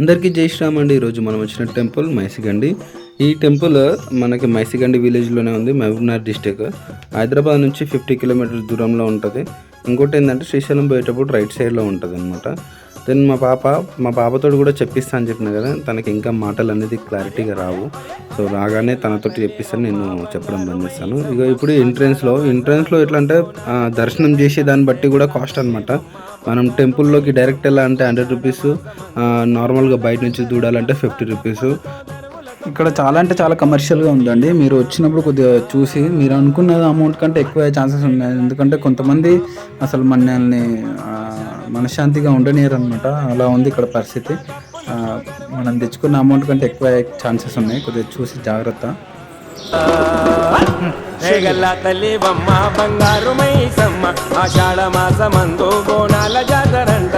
అందరికీ జై శ్రీరామ్ అండి ఈరోజు మనం వచ్చిన టెంపుల్ మైసిగండి. ఈ టెంపుల్ మనకి మైసిగండి విలేజ్లోనే ఉంది మహబూబ్నగర్ డిస్టిక్ హైదరాబాద్ నుంచి ఫిఫ్టీ కిలోమీటర్స్ దూరంలో ఉంటుంది. ఇంకోటి ఏంటంటే శ్రీశైలం పోయేటప్పుడు రైట్ సైడ్లో ఉంటుంది అనమాట దెన్ మా పాప మా పాపతో కూడా చెప్పిస్తా అని చెప్పిన కదా తనకి ఇంకా మాటలు అనేది క్లారిటీగా రావు. సో రాగానే తనతోటి చెప్పిస్తాను నేను చెప్పడం బంద్ చేస్తాను. ఇక ఇప్పుడు ఎంట్రెన్స్లో ఎంట్రెన్స్లో ఎట్లా అంటే దర్శనం చేసే దాన్ని బట్టి కూడా కాస్ట్ అనమాట మనం టెంపుల్లోకి డైరెక్ట్ వెళ్ళాలంటే హండ్రెడ్ రూపీస్ నార్మల్గా బయట నుంచి దూడాలంటే ఫిఫ్టీ రూపీస్. ఇక్కడ చాలా అంటే చాలా కమర్షియల్గా ఉందండి. మీరు వచ్చినప్పుడు కొద్దిగా చూసి మీరు అనుకున్న అమౌంట్ కంటే ఎక్కువ ఛాన్సెస్ ఉన్నాయి. ఎందుకంటే కొంతమంది అసలు మనల్ని ఆ, మనశ్శాంతిగా ఉండనియరు అనమాట అలా ఉంది ఇక్కడ పరిస్థితి. ఆ, మనం తెచ్చుకున్న అమౌంట్ కంటే ఎక్కువ ఛాన్సెస్ ఉన్నాయి. కొద్దిగా చూసి జాగ్రత్త. రేగల్ల తల్లి బొమ్మ బంగారు మైసమ్మ ఆషాఢ మాసమందు బోనాల జాతరంట.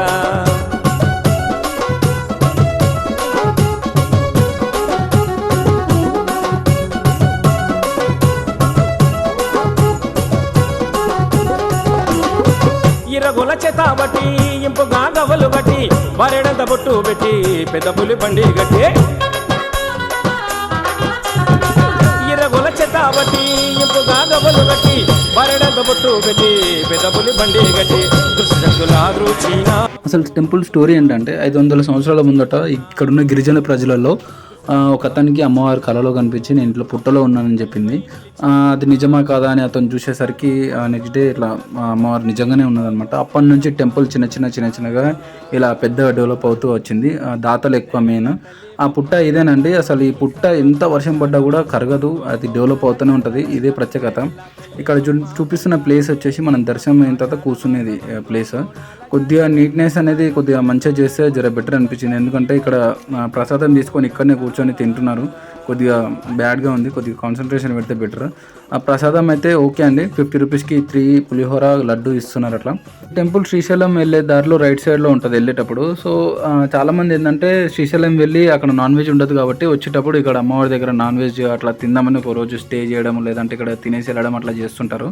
ఇరగుల చేత బట్టి ఇంపుగా గవలు బట్టి వరెడంత బొట్టు పెట్టి పెద్ద పులి పండి గట్టి ఇరగుల ఇంపుగా గబులు గట్టి బరడంత బొట్టు పెట్టి పెద్ద బండి గట్టి అసలు టెంపుల్ స్టోరీ ఏంటంటే ఐదు వందల సంవత్సరాల ముందట ఇక్కడున్న గిరిజన ప్రజలలో ఒక అతనికి అమ్మవారి కళలో కనిపించి నేను ఇంట్లో పుట్టలో ఉన్నానని చెప్పింది. అది నిజమా కాదా అని అతను చూసేసరికి నెక్స్ట్ డే ఇట్లా అమ్మవారు నిజంగానే ఉన్నదనమాట అప్పటి నుంచి టెంపుల్ చిన్న చిన్న చిన్న చిన్నగా ఇలా పెద్దగా డెవలప్ అవుతూ వచ్చింది. ఆ, దాతలు ఎక్కువ మెయిన్ ఆ పుట్ట ఇదేనండి అసలు ఈ పుట్ట ఎంత వర్షం పడ్డా కూడా కరగదు అది డెవలప్ అవుతూనే ఉంటుంది. ఇదే ప్రత్యేకత. ఇక్కడ చూ చూపిస్తున్న ప్లేస్ వచ్చేసి మనం దర్శనం అయిన తర్వాత కూర్చునేది ప్లేస్ కొద్దిగా నీట్నెస్ అనేది కొద్దిగా మంచిగా చేస్తే జర బెటర్ అనిపించింది. ఎందుకంటే ఇక్కడ ప్రసాదం తీసుకొని ఇక్కడనే కూర్చొని తింటున్నారు. కొద్దిగా బ్యాడ్గా ఉంది. కొద్దిగా కాన్సన్ట్రేషన్ పెడితే బెటర్ ఆ ప్రసాదం అయితే ఓకే అండి. ఫిఫ్టీ రూపీస్కి త్రీ పులిహోర లడ్డు ఇస్తున్నారు అట్లా. టెంపుల్ శ్రీశైలం వెళ్ళే దారిలో రైట్ సైడ్లో ఉంటుంది వెళ్ళేటప్పుడు. సో చాలామంది ఏంటంటే శ్రీశైలం వెళ్ళి అక్కడ నాన్ వెజ్ ఉండదు కాబట్టి వచ్చేటప్పుడు ఇక్కడ అమ్మవారి దగ్గర నాన్ వెజ్ అట్లా తిందామని ఒక రోజు స్టే చేయడం లేదంటే ఇక్కడ తినేసి వెళ్ళడం అట్లా చేస్తుంటారు.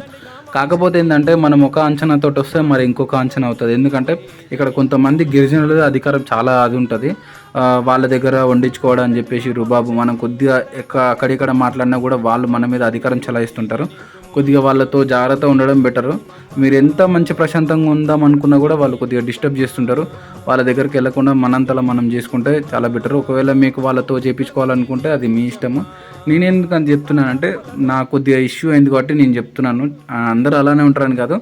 కాకపోతే ఏంటంటే మనం ఒక అంచనాతో వస్తే మరి ఇంకొక అంచనా అవుతుంది. ఎందుకంటే ఇక్కడ కొంతమంది గిరిజనుల అధికారం చాలా అది ఉంటుంది. వాళ్ళ దగ్గర వండించుకోవడం అని చెప్పేసి రుబాబు మనం కొద్దిగా ఎక్క అక్కడిక్కడ మాట్లాడినా కూడా వాళ్ళు మన మీద అధికారం చలాయిస్తుంటారు. కొద్దిగా వాళ్ళతో జాగ్రత్త ఉండడం బెటరు. మీరు ఎంత మంచి ప్రశాంతంగా ఉందాం అనుకున్నా కూడా వాళ్ళు కొద్దిగా డిస్టర్బ్ చేస్తుంటారు. వాళ్ళ దగ్గరికి వెళ్ళకుండా మనంతలా మనం చేసుకుంటే చాలా బెటర్. ఒకవేళ మీకు వాళ్ళతో చేయించుకోవాలనుకుంటే అది మీ ఇష్టము. నేను ఎందుకు అని చెప్తున్నానంటే నా కొద్దిగా ఇష్యూ అయింది కాబట్టి నేను చెప్తున్నాను. అందరూ అలానే ఉంటారని కాదు.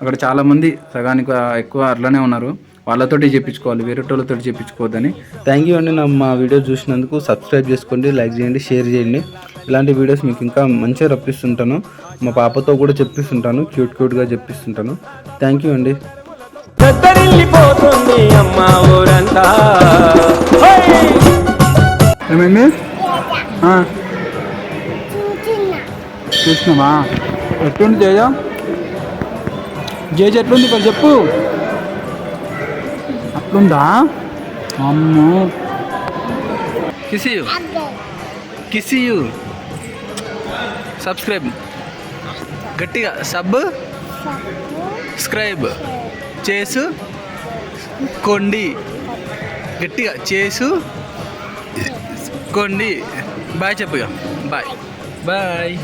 అక్కడ చాలామంది సగానికి ఎక్కువ అట్లానే ఉన్నారు. వాళ్ళతోటి చేయించుకోవాలి వేరే వాళ్ళతో చేయించుకోవద్దని థ్యాంక్ యూ అండి. నా మా వీడియో చూసినందుకు సబ్స్క్రైబ్ చేసుకోండి లైక్ చేయండి షేర్ చేయండి. ఇలాంటి వీడియోస్ మీకు ఇంకా మంచిగా రప్పిస్తుంటాను. మా పాపతో కూడా చెప్పిస్తుంటాను క్యూట్ క్యూట్గా చెప్పిస్తుంటాను. థ్యాంక్ యూ అండి. దద్దరిల్లిపోతుంది అమ్మ ఊరంతా. హోయ్! ఏమైంది? చూసినావా? ఎట్లుంది జేజ జేజ ఎట్లుంది ఇక్కడ చెప్పు. అట్లుందా అమ్మో. కిసియు. కిసియు. సబ్స్క్రైబ్. గట్టిగా. Subscribe. చేసు. కొండి. గట్టిగా. చేసు. కొండి. బాయ్ చెప్పుగా బాయ్. బాయ్.